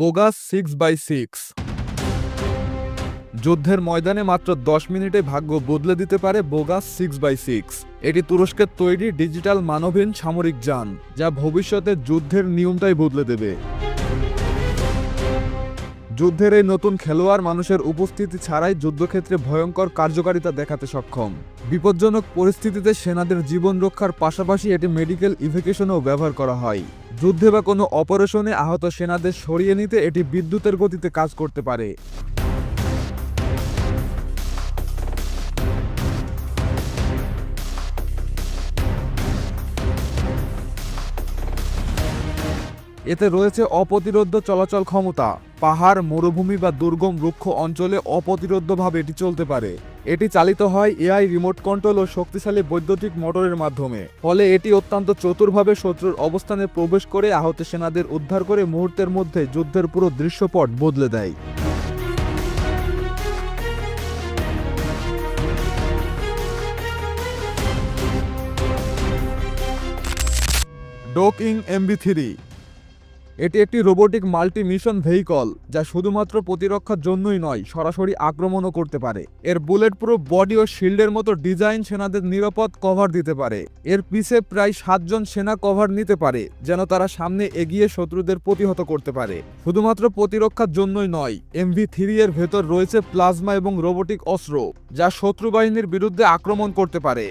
Bogus six by six যুদ্ধের ময়দানে মাত্র দশ মিনিটে ভাগ্য বদলে দিতে পারে বোগাস সিক্স বাই সিক্স এটি তুরস্কের তৈরি ডিজিটাল মানবহীন সামরিক যান, যা ভবিষ্যতে যুদ্ধের নিয়মটাই বদলে দেবে। যুদ্ধের এই নতুন খেলোয়াড় মানুষের উপস্থিতি ছাড়াই যুদ্ধক্ষেত্রে ভয়ঙ্কর কার্যকারিতা দেখাতে সক্ষম। বিপজ্জনক পরিস্থিতিতে সেনাদের জীবন রক্ষার পাশাপাশি এটি মেডিকেল ইভেকেশনেও ব্যবহার করা হয়। যুদ্ধে বা কোনো অপারেশনে আহত সেনাদের সরিয়ে নিতে এটি বিদ্যুতের গতিতে কাজ করতে পারে। এতে রয়েছে অপ্রতিরোধ্য চলাচল ক্ষমতা। পাহাড়, মরুভূমি বা দুর্গম রুক্ষ অঞ্চলে অপ্রতিরোধ্যভাবে এটি চলতে পারে। এটি চালিত হয় এআই রিমোট কন্ট্রোল ও শক্তিশালী বৈদ্যুতিক মোটরের মাধ্যমে। ফলে এটি অত্যন্ত চতুরভাবে শত্রুর অবস্থানে প্রবেশ করে আহত সেনাদের উদ্ধার করে মুহূর্তের মধ্যে যুদ্ধের পুরো দৃশ্যপট বদলে দেয়। ডোকিং এমবি থ্রি এটি একটি রোবোটিক মাল্টি মিশন ভেহিকল, যা শুধুমাত্র প্রতিরক্ষার জন্যই নয়, সরাসরি আক্রমণও করতে পারে। এর বুলেট প্রুফ বডি ও শিল্ডের মতো ডিজাইন সেনাদের নিরাপদ কভার দিতে পারে। এর পিছে প্রায় সাতজন সেনা কভার নিতে পারে, যেন তারা সামনে এগিয়ে শত্রুদের প্রতিহত করতে পারে। শুধুমাত্র প্রতিরক্ষার জন্যই নয় এমভি থ্রি এর ভেতর রয়েছে প্লাজমা এবং রোবোটিক অস্ত্র, যা শত্রু বাহিনীর বিরুদ্ধে আক্রমণ করতে পারে।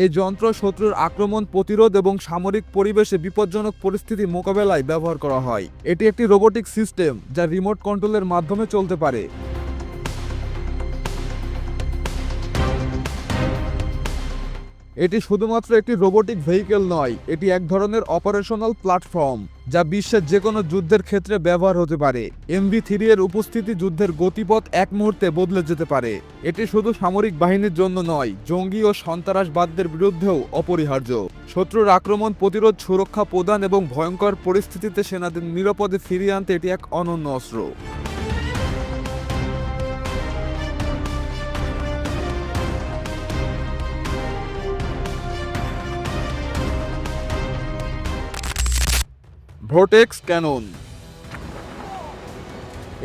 এই যন্ত্র শত্রুর আক্রমণ, প্রতিরোধ এবং সামরিক পরিবেশে বিপজ্জনক পরিস্থিতি মোকাবেলায় ব্যবহার করা হয়। এটি একটি রোবোটিক সিস্টেম যা রিমোট কন্ট্রোলের মাধ্যমে চলতে পারে। এটি শুধুমাত্র একটি রোবোটিক ভেহিকেল নয়, এটি এক ধরনের অপারেশনাল প্ল্যাটফর্ম। যা বিশ্বের যে কোনো যুদ্ধের ক্ষেত্রে ব্যবহার হতে পারে। এমভি থ্রি এর উপস্থিতি যুদ্ধের গতিপথ এক মুহূর্তে বদলে যেতে পারে। এটি শুধু সামরিক বাহিনীর জন্য নয়, জঙ্গি ও সন্ত্রাসবাদদের বিরুদ্ধেও অপরিহার্য। শত্রুর আক্রমণ, প্রতিরোধ, সুরক্ষা প্রদান এবং ভয়ঙ্কর পরিস্থিতিতে সেনাদের নিরাপদে ফিরিয়ে আনতে এটি এক অনন্য অস্ত্র। Vortex cannon.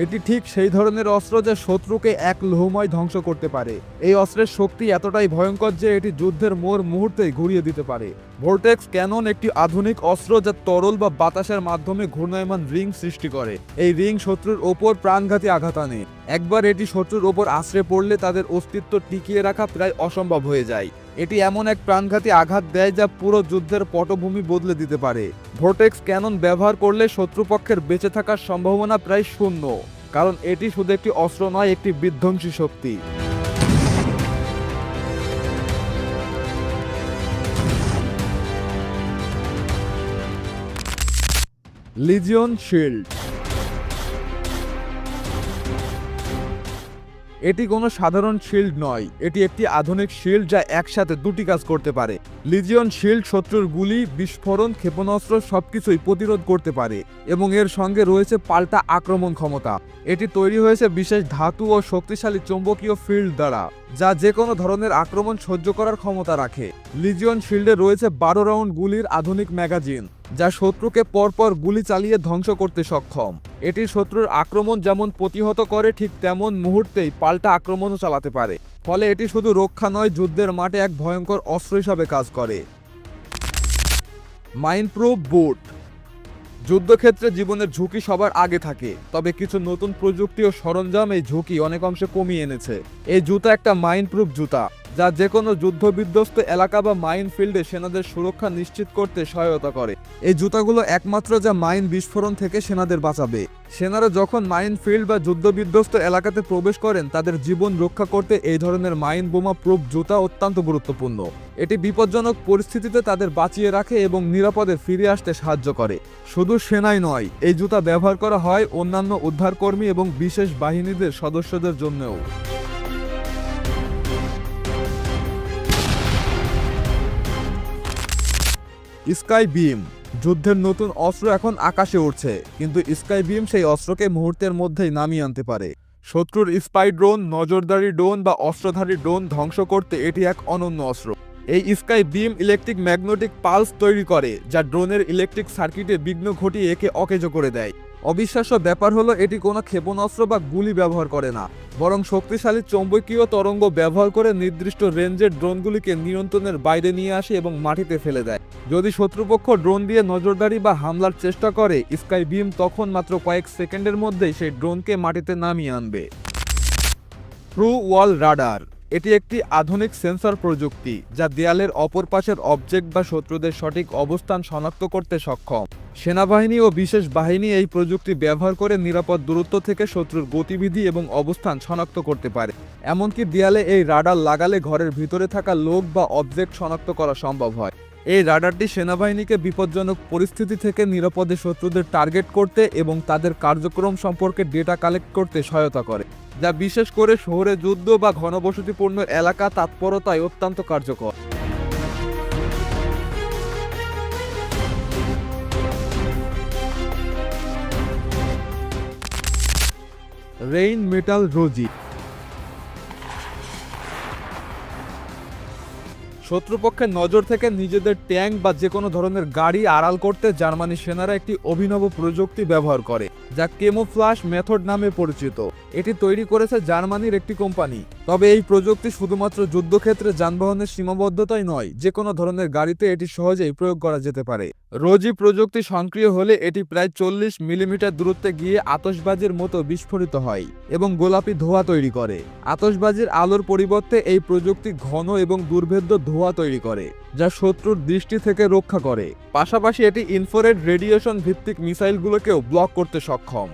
এটি ঠিক সেই ধরনের অস্ত্র যা শত্রুকে এক লোহময় ধ্বংস করতে পারে। এই অস্ত্রের শক্তি এতটাই ভয়ঙ্কর যে এটি যুদ্ধের মোড় মুহূর্তেই ঘুরিয়ে দিতে পারে। ভোল্টেক্স ক্যানন একটি আধুনিক অস্ত্র যা তরল বা বাতাসের মাধ্যমে ঘূর্ণায়মান রিং সৃষ্টি করে। এই রিং শত্রুর ওপর প্রাণঘাতী আঘাত আনে। একবার এটি শত্রুর ওপর আশ্রে পড়লে তাদের অস্তিত্ব টিকিয়ে রাখা প্রায় অসম্ভব হয়ে যায়। এটি এমন এক প্রাণঘাতী আঘাত দেয় যা পুরো যুদ্ধের পটভূমি বদলে দিতে পারে। ভোটেক্স ক্যানন ব্যবহার করলে শত্রুপক্ষের বেঁচে থাকার সম্ভাবনা প্রায় শূন্য, কারণ এটি শুধু একটি অস্ত্র নয়, একটি বিধ্বংসী শক্তি। লিজিয়ন শিল্ড এটি কোনো সাধারণ শিল্ড নয়। এটি একটি আধুনিক শিল্ড যা একসাথে দুটি কাজ করতে পারে। লিজিয়ন শিল্ড শত্রুর গুলি, বিস্ফোরণ, ক্ষেপণাস্ত্র সবকিছুই প্রতিরোধ করতে পারে এবং এর সঙ্গে রয়েছে পাল্টা আক্রমণ ক্ষমতা। এটি তৈরি হয়েছে বিশেষ ধাতু ও শক্তিশালী চৌম্বকীয় ফিল্ড দ্বারা। যা যে কোনো ধরনের আক্রমণ সহ্য করার ক্ষমতা রাখে। লিজিয়ন শিল্ডে রয়েছে বারো রাউন্ড গুলির আধুনিক ম্যাগাজিন, যা শত্রুকে পরপর গুলি চালিয়ে ধ্বংস করতে সক্ষম। এটি শত্রুর আক্রমণ যেমন প্রতিহত করে, ঠিক তেমন মুহূর্তেই পাল্টা আক্রমণও চালাতে পারে। ফলে এটি শুধু রক্ষা নয়, যুদ্ধের মাঠে এক ভয়ঙ্কর অস্ত্র হিসাবে কাজ করে। মাইন্ডপ্রুফ বুট যুদ্ধক্ষেত্রে জীবনের ঝুঁকি সবার আগে থাকে, তবে কিছু নতুন প্রযুক্তি ও সরঞ্জাম এই ঝুঁকি অনেক অংশে কমিয়ে এনেছে। এই জুতা একটা মাইন্ড প্রুফ জুতা। যা যে কোনো যুদ্ধবিধ্বস্ত এলাকা বা মাইন ফিল্ডে সেনাদের সুরক্ষা নিশ্চিত করতে সহায়তা করে। এই জুতাগুলো একমাত্র যা মাইন বিস্ফোরণ থেকে সেনাদের বাঁচাবে। সেনারা যখন মাইন ফিল্ড বা যুদ্ধবিধ্বস্ত এলাকাতে প্রবেশ করেন, তাদের জীবন রক্ষা করতে এই ধরনের মাইন বোমা প্রুফ জুতা অত্যন্ত গুরুত্বপূর্ণ। এটি বিপজ্জনক পরিস্থিতিতে তাদের বাঁচিয়ে রাখে এবং নিরাপদে ফিরে আসতে সাহায্য করে। শুধু সেনাই নয়, এই জুতা ব্যবহার করা হয় অন্যান্য উদ্ধারকর্মী এবং বিশেষ বাহিনীদের সদস্যদের জন্যও। Sky beam. যুদ্ধের নতুন অস্ত্র এখন আকাশে উঠছে কিন্তু স্কাই বিম সেই অস্ত্রকে মুহূর্তের মধ্যেই নামিয়ে আনতে পারে। শত্রুর স্পাই ড্রোন, নজরদারি ড্রোন বা অস্ত্রধারী ড্রোন ধ্বংস করতে এটি এক অনন্য অস্ত্র। এই sky beam electric magnetic pulse তৈরি করে, যা ড্রোনের ইলেকট্রিক সার্কিটে বিঘ্ন ঘটিয়ে একে অকেজো করে দেয়। অবিশ্বাস্য ব্যাপার হলো এটি কোনো ক্ষেপণাস্ত্র বা গুলি ব্যবহার করে না, বরং শক্তিশালী চৌম্বকীয় তরঙ্গ ব্যবহার করে নির্দিষ্ট রেঞ্জের ড্রোনগুলিকে নিয়ন্ত্রণের বাইরে নিয়ে আসে এবং মাটিতে ফেলে দেয়। যদি শত্রুপক্ষ ড্রোন দিয়ে নজরদারি বা হামলার চেষ্টা করে স্কাই বিম তখন মাত্র কয়েক সেকেন্ডের মধ্যেই সেই ড্রোনকে মাটিতে নামিয়ে আনবে। ট্রু ওয়াল রাডার এটি একটি আধুনিক সেন্সর প্রযুক্তি যা দেয়ালের অপর পাশের অবজেক্ট বা শত্রুদের সঠিক অবস্থান শনাক্ত করতে সক্ষম। সেনাবাহিনী ও বিশেষ বাহিনী এই প্রযুক্তি ব্যবহার করে নিরাপদ দূরত্ব থেকে শত্রুর গতিবিধি এবং অবস্থান শনাক্ত করতে পারে। এমনকি দেয়ালে এই রাডার লাগালে ঘরের ভিতরে থাকা লোক বা অবজেক্ট শনাক্ত করা সম্ভব হয়। এই রাডারটি সেনাবাহিনীকে বিপজ্জনক পরিস্থিতি থেকে নিরাপদে শত্রুদের টার্গেট করতে এবং তাদের কার্যক্রম সম্পর্কে ডেটা কালেক্ট করতে সহায়তা করে, যা বিশেষ করে শহরে যুদ্ধ বা ঘনবসতিপূর্ণ এলাকা তৎপরতায় অত্যন্ত কার্যকর। রেইন মেটাল রোজি শত্রুপক্ষের নজর থেকে নিজেদের ট্যাঙ্ক বা যে কোনো ধরনের গাড়ি আড়াল করতে জার্মানি সেনারা একটি অভিনব প্রযুক্তি ব্যবহার করে, যা কেমোফ্লাশ মেথড নামে পরিচিত। এটি তৈরি করেছে জার্মানির একটি কোম্পানি। তবে এই প্রযুক্তি শুধুমাত্র যুদ্ধক্ষেত্রে যানবাহনের সীমাবদ্ধতাই নয়, যে কোনো ধরনের গাড়িতে এটি সহজেই প্রয়োগ করা যেতে পারে। রোজি প্রযুক্তি সক্রিয় হলে এটি প্রায় চল্লিশ মিলিমিটার দূরত্বে গিয়ে আতশবাজির মতো বিস্ফোরিত হয় এবং গোলাপি ধোঁয়া তৈরি করে। আতশবাজির আলোর পরিবর্তে এই প্রযুক্তি ঘন এবং দুর্ভেদ্য ধোঁয়া তৈরি করে, যা শত্রুর দৃষ্টি থেকে রক্ষা করে। পাশাপাশি এটি ইনফোরেড রেডিয়েশন ভিত্তিক মিসাইলগুলোকেও ব্লক করতে সক্ষম।